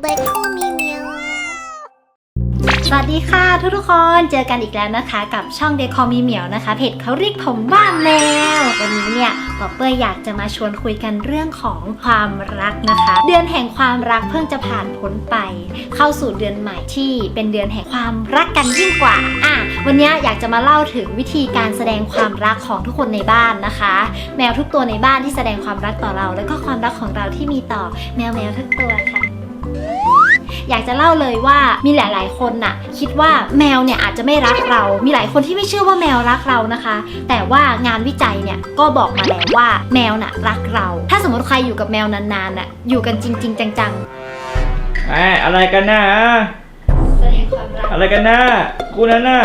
เบคคูมีเมียวสวัสดีค่ะทุกทุกคนเจอกันอีกแล้วนะคะ กับช่องเดคอมีเหมียวนะคะเพจเขาเรียกผมว่าแมววันนี้เนี่ยป๊อปเปอร์อยากจะมาชวนคุยกันเรื่องของความรักนะคะ เดือนแห่งความรักเพิ่งจะผ่านพ้นไป เข้าสู่เดือนใหม่ที่เป็นเดือนแห่งความรักกันยิ่งกว่าอะวันนี้อยากจะมาเล่าถึงวิธีการแสดงความรักของทุกคนในบ้านนะคะ แมวทุกตัวในบ้านที่แสดงความรักต่อเรา แล้วก็ความรักของเราที่มีต่อแมวแมวทุกตัวค่ะ อยากจะเล่าเลยว่ามีหลาย ๆ คนน่ะ คิดว่าแมวเนี่ยอาจจะไม่รักเรา มีหลายคนที่ไม่เชื่อว่าแมวรักเรานะคะ แต่ว่างานวิจัยเนี่ยก็บอกมาแล้วว่าแมวน่ะรักเรา ถ้าสมมติใครอยู่กับแมวนานๆน่ะอยู่กันจริง ๆ จังไอ้อะไรกันนะๆแสดงความรักอะไรกันนะกูนั่นน่ะ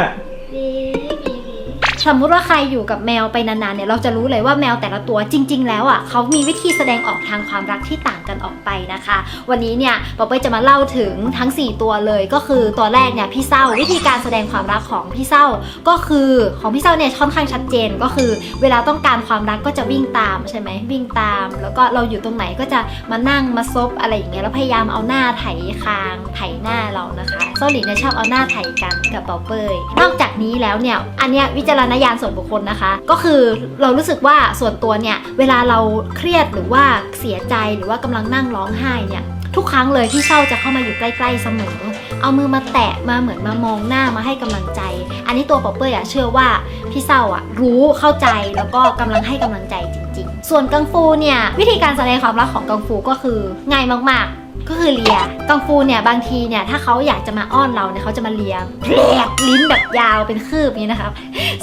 สมมติว่าใครอยู่กับแมวไปนานๆเนี่ยเราจะรู้เลยว่าแมวแต่ละตัวจริง ๆ แล้วอะเขามีวิธีแสดงออกทางความรักที่ต่างกันออกไปนะคะ วันนี้เนี่ยป๊อปเป้ยจะมาเล่าถึงทั้ง 4 ตัวเลย ก็คือตัวแรกเนี่ยพี่เศร้าวิธีการแสดงความรักของพี่เศร้าก็คือของพี่เศร้าเนี่ยค่อนข้างชัดเจนก็คือ เวลาต้องการความรักก็จะวิ่งตามใช่ไหมวิ่งตาม แล้วก็เราอยู่ตรงไหนก็จะมานั่งมาซบอะไรอย่างเงี้ยแล้วพยายามเอาหน้าไถคางไถหน้าเรานะคะโซลินเนี่ยชอบเอาหน้าไถกันกับป๊อปเป้ยนอกจากนี้แล้วเนี่ยอันเนี้ยวิจารณญาณส่วนบุคคลนะคะ ก็คือเรารู้สึกว่าส่วนตัวเนี่ย เวลาเราเครียดหรือว่าเสียใจหรือว่ากำลังนั่งร้องไห้เนี่ยทุกครั้งเลยที่เศร้าจะเข้ามาอยู่ใกล้ๆเสมอ เอามือมาแตะมาเหมือนมามองหน้ามาให้กำลังใจ อันนี้ตัวป๊อปเป้ยอะเชื่อว่าพี่เศร้าอะรู้เข้าใจแล้วก็กำลังให้กำลังใจจริง ๆ ส่วนกังฟูเนี่ยวิธีการแสดงความรักของกังฟูก็คือง่ายมากๆ ก็คือเลียกังฟูเนี่ยบางทีเนี่ยถ้าเขาอยากจะมาอ้อนเราเนี่ยเขาจะมาเลียแผลบลิ้นแบบยาวเป็นคืบนี้นะคะ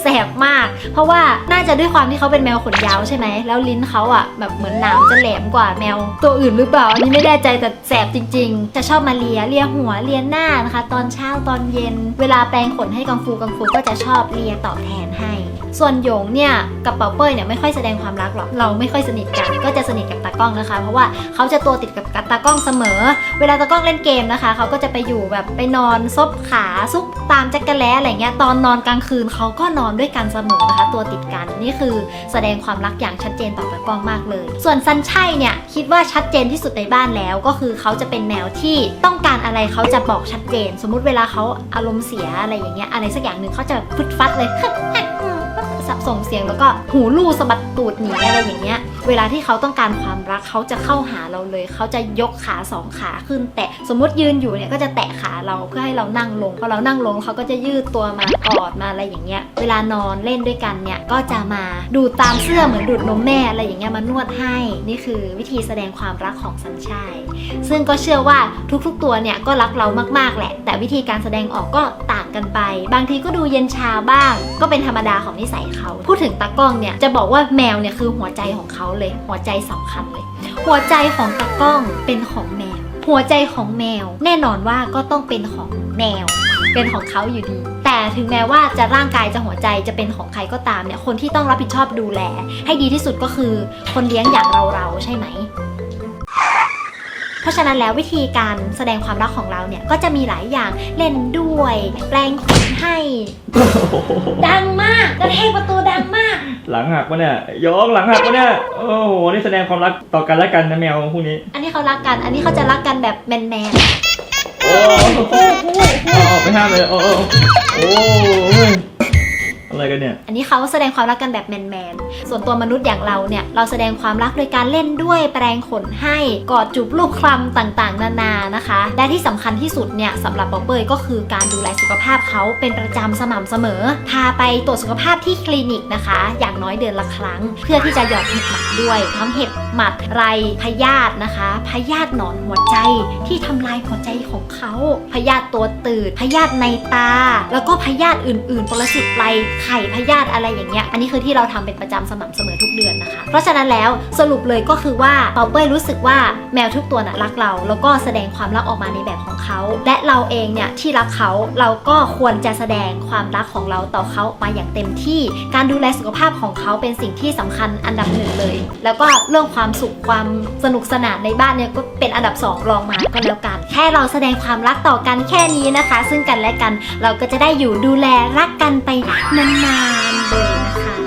แสบมาก เพราะว่าน่าจะด้วยความที่เขาเป็นแมวขนยาวใช่ไหมแล้วลิ้นเขาอะแบบเหมือนหนามจะแหลมกว่าแมวตัวอื่นหรือเปล่าอันนี้ไม่แน่ใจแต่แสบจริง ๆ จะชอบมาเลียเลียหัวเลียหน้านะคะ ตอนเช้าตอนเย็น เวลาแปรงขนให้กังฟูกังฟูก็จะชอบเลียตอบแทนให้ ส่วนหยงเนี่ยกับเป่าเป้ยเนี่ยไม่ค่อยแสดงความรักหรอก เราไม่ค่อยสนิทกัน ก็จะสนิทกับตากล้องนะคะ เพราะว่าเขาจะตัวติดกับตากล้องเสมอ เวลาตากล้องเล่นเกมนะคะ เขาก็จะไปอยู่แบบไปนอนซบขาซุกตามแจ็คกะแล้อะไรเงี้ย ตอนนอนกลางคืนเขาก็นอนด้วยกันเสมอนะคะ ตัวติดกัน นี่คือแสดงความรักอย่างชัดเจนต่อตากล้องมากเลย ส่วนซันชัยเนี่ยคิดว่าชัดเจนที่สุดในบ้านแล้ว ก็คือเขาจะเป็นแมวที่ต้องการอะไรเขาจะบอกชัดเจน สมมุติเวลาเขาอารมณ์เสียอะไรอย่างเงี้ย อะไรสักอย่างหนึ่งเขาจะฟึดฟัดเลย สับส่งเสียงแล้วก็หูลู่สะบัดตูดหนีอะไรอย่างเงี้ย เวลาที่เขาต้องการความรักเขาจะเข้าหาเราเลย เขาจะยกขาสองขาขึ้น แตะสมมติยืนอยู่เนี่ยก็จะแตะขาเราเพื่อให้เรานั่งลงพอเรานั่งลงเขาก็จะยืดตัวมากอดมาอะไรอย่างเงี้ยเวลานอนเล่นด้วยกันเนี่ยก็จะมาดูดตามเสื้อเหมือนดูดนมแม่อะไรอย่างเงี้ยมานวดให้นี่คือวิธีแสดงความรักของสัญชายซึ่งก็เชื่อว่าทุกๆตัวเนี่ยก็รักเรามากๆแหละ แต่วิธีการแสดงออกก็ต่างกันไป บางทีก็ดูเย็นชาบ้าง ก็เป็นธรรมดาของนิสัยเขา พูดถึงตากล้องเนี่ยจะบอกว่าแมวเนี่ยคือหัวใจของเขาเลย หัวใจสำคัญเลย หัวใจของตากล้องเป็นของแมว หัวใจของแมว แน่นอนว่าก็ต้องเป็นของแมว เป็นของเขาอยู่ดี แต่ถึงแม้ว่าจะร่างกายจะหัวใจจะเป็นของใครก็ตามเนี่ยคนที่ต้องรับผิดชอบดูแล ให้ดีที่สุดก็คือคนเลี้ยงอย่างเราเราๆใช่ไหมเพราะฉะนั้นแล้ววิธีการแสดงความรักของเราเนี่ยก็จะมีหลายอย่างเล่นด้วย แปลงขนให้ ดังมากกระแทกประตูดังมาก หลังหักปะเนี่ยยองหลังหักปะเนี่ยโอ้โหนี่แสดงความรักต่อกันและกันนะแมวพวกนี้ อันนี้เขารักกัน อันนี้เขาจะรักกันแบบแมนแมน โอ้เอาไปห้ามเลยโอ้โอ้โอ้ยอะไรกันเนี่ย อันนี้เขาแสดงความรักกันแบบแมนแมนส่วนตัวมนุษย์อย่างเราเนี่ย เราแสดงความรักโดยการเล่นด้วยแปรงขนให้ กอดจูบลูกคลำต่างๆ นานานะคะ และที่สำคัญที่สุดเนี่ยสำหรับป๊อปเปยก็คือการดูแลสุขภาพเขาเป็นประจำสม่ำเสมอ พาไปตรวจสุขภาพที่คลินิกนะคะ อย่างน้อยเดือนละครั้ง เพื่อที่จะหยอดเห็บหมัดด้วยทั้งเห็บ หมัดไรพยาธินะคะพยาธิหนอนหัวใจที่ทำลายหัวใจของเขาพยาธิตัวตืดพยาธิในตา แล้วก็พยาธิอื่นๆปรสิตไรไข่พยาธิอะไรอย่างเงี้ยอันนี้คือที่เราทำเป็นประจำสม่ำเสมอทุกเดือนนะคะ เพราะฉะนั้นแล้วสรุปเลยก็คือว่าเปาเป้ยรู้สึกว่าแมวทุกตัวน่ะรักเรา แล้วก็แสดงความรักออกมาในแบบของเขา และเราเองเนี่ยที่รักเขาเราก็ควรจะแสดงความรักของเราต่อเขาออกมาอย่างเต็มที่ การดูแลสุขภาพของเขาเป็นสิ่งที่สำคัญอันดับหนึ่งเลย แล้วก็เรื่องความความสุขความสนุกสนานในบ้านเนี่ยก็เป็นอันดับสองรองมาก็แล้วกัน แค่เราแสดงความรักต่อกันแค่นี้นะคะ ซึ่งกันและกันเราก็จะได้อยู่ดูแลรักกันไปนานๆเลยนะคะ